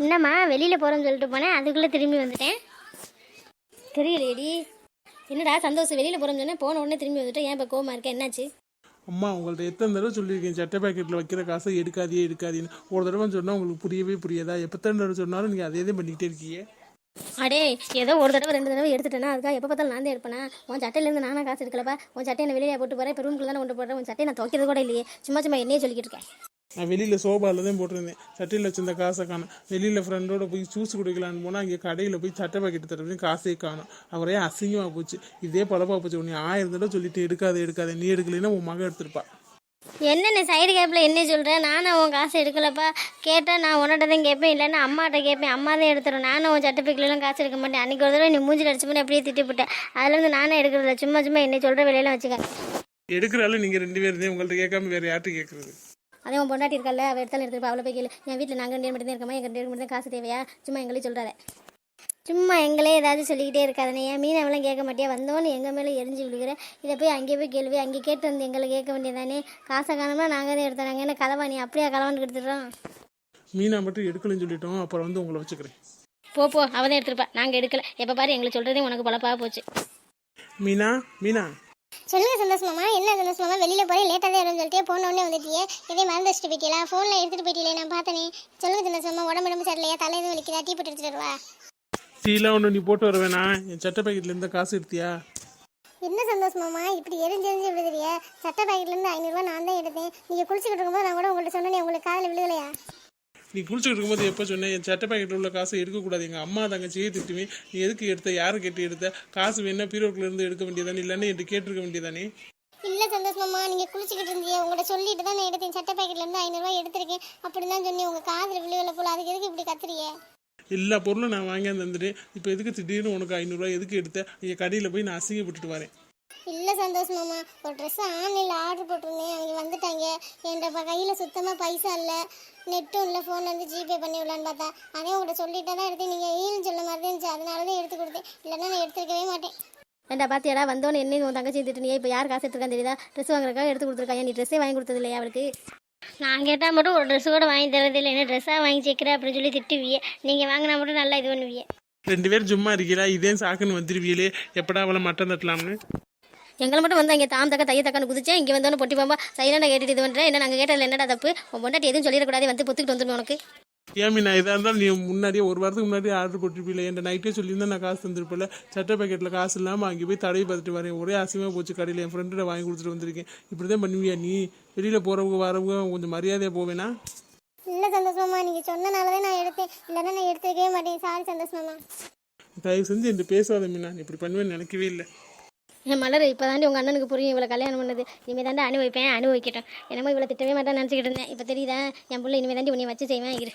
என்னம்மா வெளியில் போகிறோம்னு சொல்லிட்டு போனேன். அதுக்குள்ளே திரும்பி வந்துட்டேன். தெரியலையேடி. என்னடா சந்தோஷம் வெளியில் போகிறோம்னு சொன்னேன். போன உடனே திரும்பி வந்துட்டேன். ஏன் இப்போ கோவமா இருக்க? என்னாச்சு? அம்மா உங்கள்ட்ட எத்தனை தடவை சொல்லியிருக்கேன். சட்டை பாக்கெட்டில் வைக்கிற காசை எடுக்காதே எடுக்காதீன்னு. ஒரு தடவை சொன்னால் உங்களுக்கு புரியவே புரியாதா? எப்போ தடவை சொன்னாலும் நீங்கள் அதே தான் பண்ணிக்கிட்டே இருக்கீங்க. அடே ஏதோ ஒரு தடவை ரெண்டு தடவை எடுத்துட்டேன்னா அதுக்காக எப்போ பார்த்தாலும் நான் தான் எடுப்பேனா? உன் சட்டையிலேருந்து நானா காசு எடுக்கலப்பா? உன் சட்டையை நான் வெளியே போட்டு போகிறேன் இப்போ ரூம்குள்ள தானே கொண்டு போடுறேன் உன் சட்டையை நான் துவைக்கிறது கூட இல்லையே. சும்மா சும்மா என்னையே சொல்லிக்கிட்டு இருக்கேன். நான் வெளியில் சோபாவில் தான் போட்டிருந்தேன். சட்டையில் வச்சிருந்த காசை காணும். வெளியில் ஃப்ரெண்டோட போய் ஜூஸ் குடிக்கலான்னு போனால் அங்கே கடையில் போய் சட்டை பாக்கெட்டு தரப்பையும் காசே காணும். அவரே அசிங்கமாக போச்சு? இதே பழப்பா போச்சு. உன்னை ஆயிரம் தடவை சொல்லிட்டு எடுக்காத எடுக்காத. நீ எடுக்கலைன்னா உன் மகன் எடுத்திருப்பா. என்னென்ன சைடு கேப்பில் என்ன சொல்கிறேன் நானும் உன் காசு எடுக்கலப்பா. கேட்டால் நான் உன்கிட்ட தான் கேட்பேன். இல்லைன்னா அம்மாட்ட கேட்பேன். அம்மா தான் எடுத்துரும். நானும் உன் சட்டப்பிக்கலாம் காசு எடுக்க மாட்டேன். அன்றைக்கி ஒரு தடவை நீ மூஞ்சில் அடிச்சு பண்ணி அப்படியே திட்டிவிட்டேன் அதுலேருந்து நானே எடுக்கிறதில்ல. சும்மா சும்மா என்னை சொல்கிற வேலையெல்லாம் வச்சுக்க. எடுக்கிறாலும் நீங்கள் ரெண்டு பேர் தான் உங்கள்ட்ட கேட்காம வேறு யார்கிட்ட கேட்குறது? அதே உன் பொண்டாட்டி இருக்கல அவள் எடுத்தாலும் எடுத்துருப்பா அவளை போய் கேளு. என் வீட்டில் நாங்கள் ரெண்டு மட்டும் தான் இருக்கமா? எங்கள் ரெண்டு மட்டும் தான் காசு தேவையா? சும்மா எங்களே சொல்கிறாரு சும்மா எங்களே ஏதாவது சொல்லிக்கிட்டே இருக்காதனே ஏன் மீன் அவளாம் கேட்க மாட்டியா? வந்தோன்னு எங்கள் மேலே எரிஞ்சு விழுகிற. இதை போய் அங்கே போய் கேள்வி அங்கே கேட்டு வந்து எங்களை கேட்க வேண்டியதானே காசை காணோம்னா நாங்கள் தான் எடுத்தோம். நாங்கள் என்ன கலவா? நீ அப்படியே கலவான்னு எடுத்துடுறோம் மீனா மட்டும் எடுக்கலன்னு சொல்லிட்டோம். அப்புறம் வந்து உங்களை வச்சுக்கிறேன். போ போ. அவள் தான் எடுத்துருப்பா. நாங்கள் எடுக்கல. எப்போ பாரு எங்களுக்கு சொல்கிறதே உனக்கு பழப்பாக போச்சு. மீனா மீனா. சொல்லுங்க சந்தோஷ் மாமா. என்ன சந்தோஷ் மாமா? வெளியில போய் லேட்டாக தான் வரும்னு சொல்லிட்டு போன உடனே வந்துட்டியே. இதே மறந்து வச்சுட்டு போயிட்டீங்களா ஃபோனில் எடுத்துட்டு போயிட்டீங்களே நான் பார்த்தனே. சொல்லுங்க சந்தோஷ் மாமா உடம்பு உடம்பு சரியில்லையா? தலை எதுவும் வலிக்குதா? டீ போட்டு எடுத்துட்டு வருவா. டீலாம் ஒன்று நீ போட்டு வர வேணாம். என் சட்டை பாக்கெட்டில் இருந்த காசு எடுத்தியா? என்ன சந்தோஷ் மாமா? இப்படி எரிஞ்சு எரிஞ்சு விழுதுறிய சட்டை பாக்கெட்லேருந்து ஐநூறுரூவா நான் தான் எடுத்தேன். நீங்கள் குளிச்சுக்கிட்டு இருக்கும்போது நான் கூட உங்கள்கிட்ட சொன்னேனே உங்களுக்கு காதில் விழுகலையா? நீ குளிச்சுக்கிட்டு இருக்கும்போது எப்போ சொன்னேன் என் சட்டை பாக்கெட்டில் உள்ள காசை எடுக்கக்கூடாது. எங்கள் அம்மா தங்கச்சியே திட்டுவேன் நீ எதுக்கு எடுத்த? யாரை கேட்டு எடுத்த? காசு வேணா பீரோக்குள்ள இருந்து எடுக்க வேண்டியதானே இல்லைன்னு என்கிட்ட கேட்டிருக்க வேண்டியதானே இல்லை சந்தோஷ் மாமா நீங்கள் குளிச்சுக்கிட்டு இருந்தீங்க. உங்கள்கிட்ட சொல்லிட்டு தான் நான் எடுத்தேன். சட்டை பாக்கெட்லேருந்து ஐநூறுரூவா எடுத்திருக்கேன். அப்படி தான் சொன்னேன் உங்கள் காதில் விழுகலை போல. அதுக்கு எதுக்கு இப்படி கத்துறியே எல்லா பொருளும் நான் வாங்கி தந்துட்டேன். இப்போ எதுக்கு திடீர்னு உனக்கு ஐநூறுரூவா எதுக்கு எடுத்த? என் கடையில் போய் நான் அசிங்கப்பட்டுட்டு வரேன். இல்லை சந்தோஷ் மாமா. ஒரு ட்ரெஸ் ஆன்லைனில் ஆர்டர் போட்டிருந்தேன். அவங்க வந்துட்டாங்க. என்கிட்ட கையில் சுத்தமாக பைசா இல்லை. நெட்டும் இல்லை ஃபோன் வந்து ஜிபே பண்ணி விடலான்னு பார்த்தா அதே உங்கள்கிட்ட சொல்லிட்டு தான் எடுத்தேன். நீங்கள் ஈன்னு சொல்ல மாதிரி இருந்துச்சு. அதனால தான் எடுத்து கொடுத்தேன். இல்லைன்னா நான் எடுத்துருக்கவே மாட்டேன். ஏண்டா பாத்தியாடா வந்தோன்னு என்ன உன் தங்கச்சி திட்டுனியே இப்போ யார் காசு எடுத்துருக்கான்னு தெரியுதா? ட்ரெஸ் வாங்குறதுக்காக எடுத்து கொடுத்துருக்காங்க. நீ ட்ரெஸ்ஸே வாங்கி கொடுத்தது இல்லையா அவளுக்கு? நான் கேட்டால் மட்டும் ஒரு ட்ரெஸ் கூட வாங்கி தரது இல்லை. என்ன ட்ரெஸ்ஸாக வாங்கி சேர்க்குற அப்படின்னு சொல்லி திட்டுவியே. நீங்கள் வாங்கினா மட்டும் நல்லா இது பண்ணுவியே. ரெண்டு பேரும் சும்மா இருக்கீங்களா இதே சாக்குன்னு வந்துருவீங்களே எப்படா அவளை மட்டம் தட்டலாம்னு? எங்களை மட்டும் வந்து அங்கே தாம் தக்க தைய தக்கன்னு குதிச்சேன். இங்கே வந்தோன்னு பொட்டி பாம்பா சைலண்டாக கேட்டுட்டு இது பண்ணுறேன் என்ன நாங்கள் கேட்டதில் என்னடா தப்பு? உன் பொண்டாட்டி எதுவும் சொல்லிடக்கூடாது வந்து பொத்துக்கிட்டு வந்துடும் உனக்கு. ஏன் நான் இதாக இருந்தாலும் நீ முன்னாடியே ஒரு வாரத்துக்கு முன்னாடியே ஆர்டர் போட்டுருப்பீல என் நைட்டே சொல்லியிருந்தா நான் காசு தந்திருப்பில்ல சட்டை பாக்கெட்டில் காசு இல்லாமல் அங்கே போய் தடவை பார்த்துட்டு வரேன். ஒரே அசிங்கமாக போச்சு கடையில். என் ஃப்ரெண்ட்டை வாங்கி கொடுத்துட்டு வந்திருக்கேன். இப்படி தான் பண்ணுவியா நீ? வெளியில் போகிறவங்க வரவங்க கொஞ்சம் மரியாதையாக போவேனா இல்லை சந்தோஷ் மாமா நீங்கள் சொன்னனால தான் நான் எடுத்தேன். இல்லைன்னா நான் எடுத்துருக்கவே மாட்டேன். சாரி சந்தோஷ் மாமா. தயவு செஞ்சு என்கிட்ட பேசாத மீனா. நீ இப்படி பண்ணுவேன்னு நினைக்கவே இல்லை. என் மலர் இப்போ தாண்டி உங்கள் அண்ணனுக்கு புரியும் இவ்வளோ கல்யாணம் பண்ணது. இனிமேல் தாண்டி அனுபவிப்பேன் அனுபவிக்கட்டும். என்னமோ இவ்வளோ திட்டவே மாட்டேன் நினச்சிக்கிட்டு இருந்தேன். இப்போ தெரியுதா என் பிள்ளை இனிமேல் தாண்டி உன்னை வச்சு செய்வேன் இரு.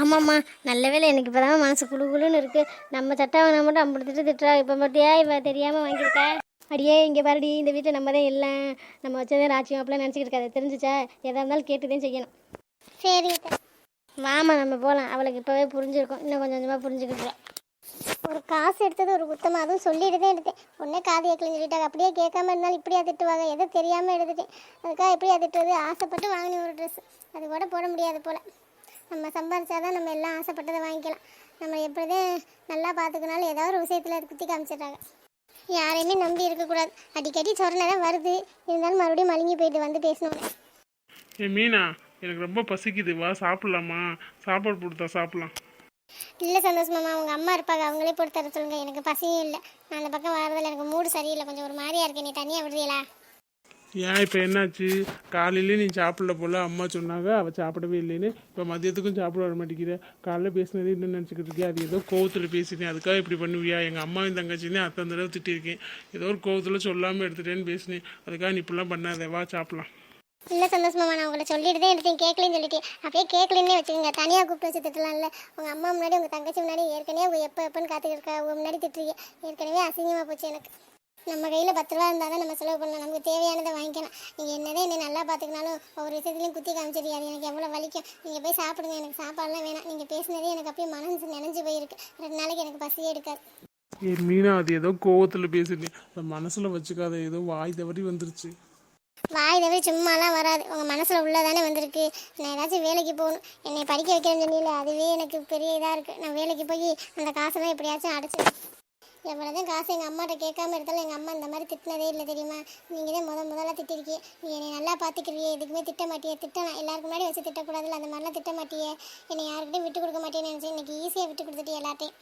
ஆமாம்மா நல்ல வேலை எனக்கு இப்போ தான் மனசு குழு குழுன்னு இருக்குது நம்ம சட்டை வாங்கினா மட்டும் ஐம்பது திட்டு திட்டுறா. இப்போ பார்த்தியா இப்போ தெரியாமல் வாங்கியிருக்க? அடியே இங்கே பாருடி இந்த வீட்டில் நம்ம தான் இல்லை. நம்ம வச்சதே ராச்சியம் அப்படிலாம் நினச்சிக்கிட்டு இருக்காது. தெரிஞ்சுச்சா? எதாக இருந்தாலும் கேட்டு தான் செய்யணும் சரிங்க வாமா நம்ம போகலாம் அவளுக்கு இப்போவே புரிஞ்சிருக்கும். இன்னும் கொஞ்சம் கொஞ்சமாக புரிஞ்சுக்கிட்டு ஒரு காசு எடுத்தது ஒரு குத்தமாக அதுவும் சொல்லிட்டு தான் எடுத்தேன். ஒன்றே காது கேட்கலன்னு சொல்லிட்டாங்க. அப்படியே கேட்காம இருந்தாலும் இப்படியா திட்டுவாங்க. எதோ தெரியாமல் எடுத்துட்டேன். அதுக்காக எப்படியா திட்டுறது ஆசைப்பட்டு வாங்கின ஒரு ட்ரெஸ் அது கூட போட முடியாது போல். நம்ம சம்பாதிச்சாதான் நம்ம எல்லாம் ஆசைப்பட்டதை வாங்கிக்கலாம். நம்ம எப்படிதான் நல்லா பார்த்துக்கனாலும் ஏதாவது ஒரு விஷயத்தில் குத்தி காமிச்சிடுறாங்க. யாரையுமே நம்பி இருக்கக்கூடாது. அடிக்கடி சொரணை தான் வருது. இருந்தாலும் மறுபடியும் மழுங்கி போயிட்டு வந்து பேசணும் ஏ மீனா எனக்கு ரொம்ப பசிக்குது. வா சாப்பிட்லாமா? சாப்பாடு கொடுத்தா சாப்பிட்லாம். இல்லை சந்தோஷ் மாமா அவங்க அம்மா இருப்பாங்க. அவங்களே போட்டு தர சொல்லுங்க. எனக்கு பசியும் இல்லை. நான் அந்த பக்கம் வரதில்ல. எனக்கு மூடு சரியில்லை. கொஞ்சம் ஒரு மாதிரியா இருக்கு. நீ தனியாக விடுறீங்களா ஏன் இப்போ என்னாச்சு? காலையிலே நீ சாப்பிடல போல. அம்மா சொன்னாங்க அவள் சாப்பிடவே இல்லைன்னு. இப்போ மதியத்துக்கும் சாப்பிட வர மாட்டேங்கிற. காலைல பேசினதே இன்னும் நினச்சிக்கிட்டு இருக்கேன் அது ஏதோ கோவத்தில் பேசினேன் அதுக்காக இப்படி பண்ணுவியா? எங்கள் அம்மாவும் தங்கச்சினே அத்தனை தடவை திட்டிருக்கேன் ஏதோ ஒரு கோவத்தில் சொல்லாமல் எடுத்துட்டேன்னு பேசினேன். அதுக்காக நீ இப்படிலாம் பண்ணாத. வா சாப்பிட்லாம். இல்லை சந்தோஷமா நான் உங்களை சொல்லிட்டு தான் எடுத்தேன் கேட்கலன்னு சொல்லிட்டு அப்படியே கேட்கலன்னே வச்சுக்கோங்க. தனியாக கூப்பிட்டு வச்சு திட்டலாம்ல. உங்கள் அம்மா முன்னாடி உங்கள் தங்கச்சி முன்னாடி ஏற்கனவே உங்கள் எப்போ எப்போன்னு காத்துக்கிட்டு இருக்கா? உங்கள் முன்னாடி திட்டுறீங்க. ஏற்கனவே அசிங்கமாக போச்சு எனக்கு. நம்ம கையில் பத்து ரூபா இருந்தால் தான் நம்ம செலவு பண்ணலாம். நமக்கு தேவையானதை வாங்கிக்கலாம். நீங்கள் என்னதான் என்னை நல்லா பார்த்துக்கினாலும் ஒவ்வொரு விஷயத்துலையும் குத்தி காமிச்சிருக்காது. எனக்கு எவ்வளோ வலிக்கும். நீங்கள் போய் சாப்பிடுங்க. எனக்கு சாப்பாடுலாம் வேணாம். நீங்கள் பேசினதே எனக்கு அப்படியே மனசு நினைஞ்சு போயிருக்கு. ரெண்டு நாளைக்கு எனக்கு பசியே எடுக்காது. ஏ மீனா அது ஏதோ கோவத்தில் பேசிட்டேன் அதை மனசில் வச்சுக்காத ஏதோ வாய் தவறி வந்துருச்சு. வாய் தவிர சும்மாலாம் வராது. உங்கள் மனசில் உள்ளதானே வந்திருக்கு. நான் ஏதாச்சும் வேலைக்கு போகணும். என்னை படிக்க வைக்கிறேன்னு சொன்னீங்களே அதுவே எனக்கு பெரிய இதாக இருக்குது நான் வேலைக்கு போய் அந்த காசெல்லாம் எப்படியாச்சும் அடைச்சி எவ்வளோதான் காசு எங்கள் அம்மாட்ட கேட்காம இருந்தாலும் எங்கள் அம்மா இந்த மாதிரி திட்டினதே இல்லை தெரியுமா? நீங்கள் தான் முத முதல்ல திட்டிருக்கீங்க நீ என்னை நல்லா பார்த்துக்கிறியே எதுக்குமே திட்ட மாட்டியே. திட்டலாம். எல்லாருக்கு முன்னாடி வச்சு திட்டக்கூடாதுல்ல அந்த மாதிரிலாம் திட்ட மாட்டியே. என்னை யாருக்கிட்டையும் விட்டு கொடுக்க மாட்டேன்னு நினச்சி இன்றைக்கி ஈஸியாக விட்டு கொடுத்துட்டு எல்லாத்தையும்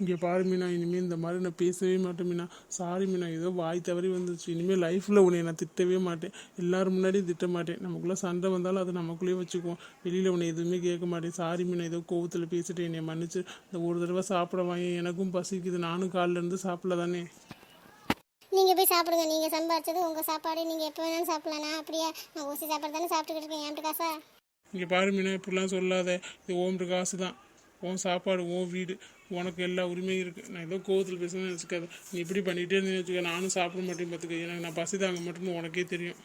இங்கே பாரு மீனா இனிமேல் இந்த மாதிரி நான் பேசவே மாட்டேன் மீனா. சாரி மீனா ஏதோ வாய் தவறி வந்துச்சு இனிமேல் லைஃப்பில் உன்னை நான் திட்டவே மாட்டேன். எல்லாரும் முன்னாடியும் திட்ட மாட்டேன். நமக்குள்ளே சண்டை வந்தாலும் அதை நமக்குள்ளேயே வச்சுக்குவோம். வெளியில் உன்னை எதுவுமே கேட்க மாட்டேன். சாரி மீனா ஏதோ கோவத்தில் பேசிட்டு என்னை மன்னிச்சு. இந்த ஒரு தடவை சாப்பிட வாங்கி எனக்கும் பசிக்குது. நானும் காலைல இருந்து சாப்பிடல தானே. நீங்கள் போய் சாப்பிடுங்க. நீங்கள் சம்பாரிச்சது உங்கள் சாப்பாடு நீங்கள் எப்போ வேணாலும் சாப்பிடலாம். நான் அப்படியே நான் ஊசி சாப்பாடு தானே சாப்பிட்டுக்கிட்டு இருக்கேன். என்கிட்ட காசா? இங்கே பாரு மீனா இப்படிலாம் சொல்லாத. இது ஓம் காசு தான் உன் சாப்பாடு உன் வீடு உனக்கு எல்லா உரிமையும் இருக்குது நான் ஏதோ கோவத்தில் பேசணும்னு நினச்சிக்காத. நீ இப்படி பண்ணிக்கிட்டே இருந்தேன்னு வச்சுக்க நானும் சாப்பிட மாட்டேன் பார்த்துக்க. எனக்கு நான் பசி தாங்க மட்டும்னு உனக்கே தெரியும்.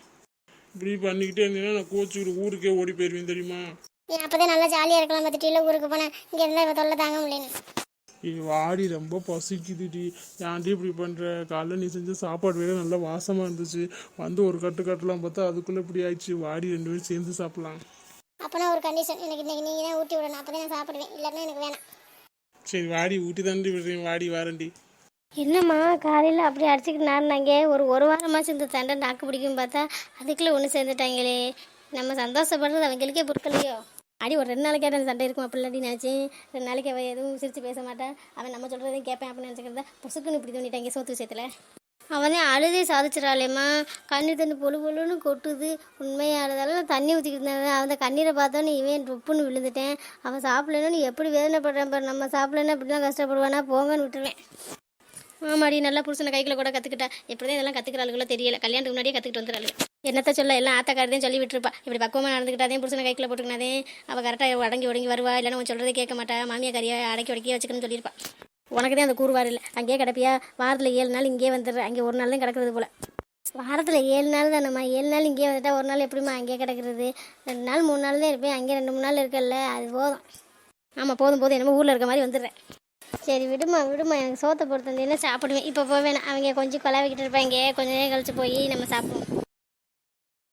இப்படி பண்ணிக்கிட்டே இருந்தீங்கன்னா நான் கோச்சிக்கிட்டு ஊருக்கே ஓடி போயிடுவேன் தெரியுமா? நீ அப்போதான் நல்லா ஜாலியாக இருக்கலாம் பார்த்துட்டு ஊருக்கு போனேன் இங்கே இருந்தால் இப்போ தொல்லை தாங்க முடியல. வாடி ரொம்ப பசிக்குதுடி. ஏன்டி இப்படி பண்ணுற காலைல நீ செஞ்ச சாப்பாடு வேற நல்லா வாசமாக இருந்துச்சு. வந்து ஒரு கட்டு கட்டலாம் பார்த்தா அதுக்குள்ளே இப்படி ஆயிடுச்சு. வாடி ரெண்டு பேரும் சேர்ந்து சாப்பிட்லாம். அப்போனா ஒரு கண்டிஷன் எனக்கு இன்னைக்கு நீங்கள் தான் ஊட்டி விடணும். அப்போ தான் நான் சாப்பிடுவேன். இல்லைன்னா எனக்கு வேணாம். சரி வாடி ஊட்டி தாண்டி விடுறேன். வாடி வாரண்டி. என்னம்மா காலையில் அப்படி அடிச்சுக்கிட்டு நாரினாங்க ஒரு ஒரு வாரமாச்சு இந்த சண்டை நாக்கு பிடிக்கும் பார்த்தா அதுக்குள்ளே ஒன்று சேர்ந்துட்டாங்களே. நம்ம சந்தோஷப்படுறது அவங்களுக்கே பொருட்களையோ அடி ஒரு ரெண்டு நாளைக்கு அந்த சண்டை இருக்கும்? அப்படில்லாடி நினச்சேன் ரெண்டு நாளைக்கு அவள் எதுவும் சிரித்து பேச மாட்டான் அவன் நம்ம சொல்கிறதையும் கேட்பேன் அப்படின்னு நினச்சிக்கிறதா? புசுக்குன்னு இப்படி தோண்டிட்டாங்க சோத்து விஷயத்தில். அவனே அழுதே சாதிச்சிடாளேம்மா கண்ணீர் தண்ணி பொழு பொழுன்னு கொட்டுது. உண்மையானதால நான் தண்ணி ஊற்றிக்கிட்டு இருந்தேன். கண்ணீரை பார்த்தோன்னே இவன் ரொப்புன்னு விழுந்துட்டேன். அவன் சாப்பிடலன்னு எப்படி வேதனைப்படுறான் பாரு. நம்ம சாப்பிடலன்னா இப்படிலாம் கஷ்டப்படுவானா? போங்கன்னு விட்டுருவேன். ஆமாடி நல்லா புருஷனை கைக்குள்ள கூட கற்றுக்கிட்டா எப்படிதான் இதெல்லாம் கற்றுக்கிறாளுகளோ தெரியல. கல்யாணத்துக்கு முன்னாடியே கற்றுக்கிட்டு வந்துடுறாள். என்னத்த சொல்ல? எல்லாம் ஆத்தாக்காரதையும் சொல்லி விட்டுருப்பா. இப்படி பக்குவமாக நடந்துக்கிட்டாதே புருஷனை கைக்குள்ள போட்டுக்கினாதே. அவள் கரெக்டாக அடங்கி ஒடங்கி வருவா. இல்லைன்னா உன் சொல்கிறதே கேட்க மாட்டா. மாமியா கறியை அடக்கி உடக்கி வச்சுக்கணும்னு சொல்லியிருப்பா. உனக்கு தான் அந்த கூறுவார் இல்லை அங்கேயே கிடப்பியா? வாரத்தில் ஏழு நாள் இங்கேயே வந்துடுற. அங்கே ஒரு நாள் தான் கிடக்கிறது போல். வாரத்தில் ஏழு நாள் தானம்மா? ஏழு நாள் இங்கேயே வந்துட்டா ஒரு நாள் எப்படிம்மா அங்கேயே கிடக்கிறது? ரெண்டு நாள் மூணு நாள் தான் இருப்பேன். அங்கே ரெண்டு மூணு நாள் இருக்கல்ல. அது போதும். ஆமாம் போதும் போதும். என்னமோ ஊரில் இருக்க மாதிரி வந்துடுறேன். சரி விடுமா விடுமா. எனக்கு சோத்தை பொறுத்து சாப்பிடுவேன். இப்போ போவேன் அவங்க கொஞ்சம் கொலாவிக்கிட்டு இருப்பாங்க. கொஞ்ச நேரம் கழிச்சு போய் நம்ம சாப்பிடுவோம்.